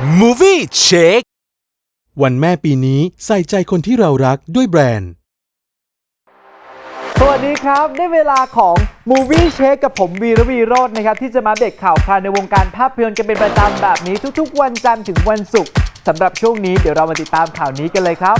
Movie Check วันแม่ปีนี้ใส่ใจคนที่เรารักด้วยแบรนด์ สวัสดีครับ ได้เวลาของ Movie Check กับผมวีรวีโรจน์นะครับ ที่จะมาเด็กข่าวคราวในวงการภาพยนตร์กันเป็นประจำแบบนี้ทุกๆ วันจันทร์ถึงวันศุกร์สำหรับช่วงนี้เดี๋ยวเรามาติดตามข่าวนี้กันเลยครับ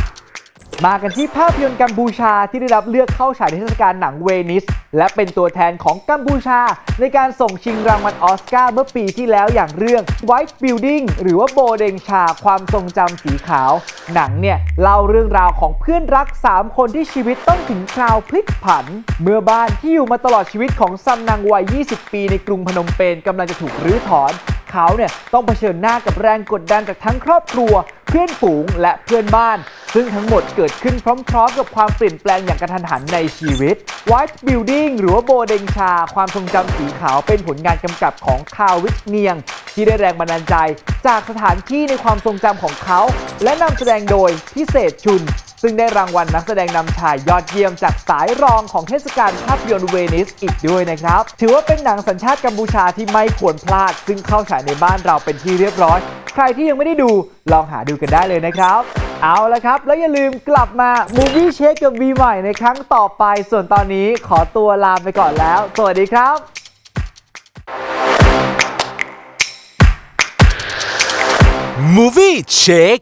มากันที่ภาพยนตร์กัมพูชาที่ได้รับเลือกเข้าฉายในเทศกาลหนังเวนิส และเป็นตัวแทนของกัมพูชา ในการส่งชิงรางวัลออสการ์เมื่อปีที่แล้วอย่างเรื่อง White Building หรือว่าโบเดงชาความทรงจำสีขาว หนังเนี่ย เล่าเรื่องราวของเพื่อนรัก 3 คนที่ชีวิตต้องถึงคราวพลิกผัน เมื่อบ้านที่อยู่มาตลอดชีวิตของซัมนังวัย 20 ปีในกรุงพนมเปญกำลังจะถูกรื้อถอน เขาเนี่ยต้องเผชิญหน้ากับแรงกดดันจากทั้งครอบครัว เพื่อนฝูงและเพื่อนบ้าน ซึ่งทั้งหมดเกิดขึ้นพร้อมๆ กับความเปลี่ยนแปลงอย่างกระทันหันในชีวิต White Building หรือว่าโบเดงชา ความทรงจำสีขาวเป็นผลงานกำกับของคาวิชเนียง ที่ได้แรงบันดาลใจ จากสถานที่ในความทรงจำของเขา และนำแสดงโดยพิเศษชุน ซึ่งได้รางวัลนักแสดงนำชายยอดเยี่ยมจากสายรองของเทศกาลภาพยนตร์เวนิสอีกด้วยนะครับ ถือว่าเป็นหนังสัญชาติกัมพูชาที่ไม่ควรพลาด ซึ่งเข้าฉายในบ้านเราเป็นที่เรียบร้อย ใครที่ยังไม่ได้ดูลองหาดูกันได้เลยนะครับ เอาละครับ แล้วอย่าลืมกลับมา Movie Check กับวีใหม่ในครั้งต่อไป ส่วนตอนนี้ขอตัวลาไปก่อนแล้ว สวัสดีครับ Movie Check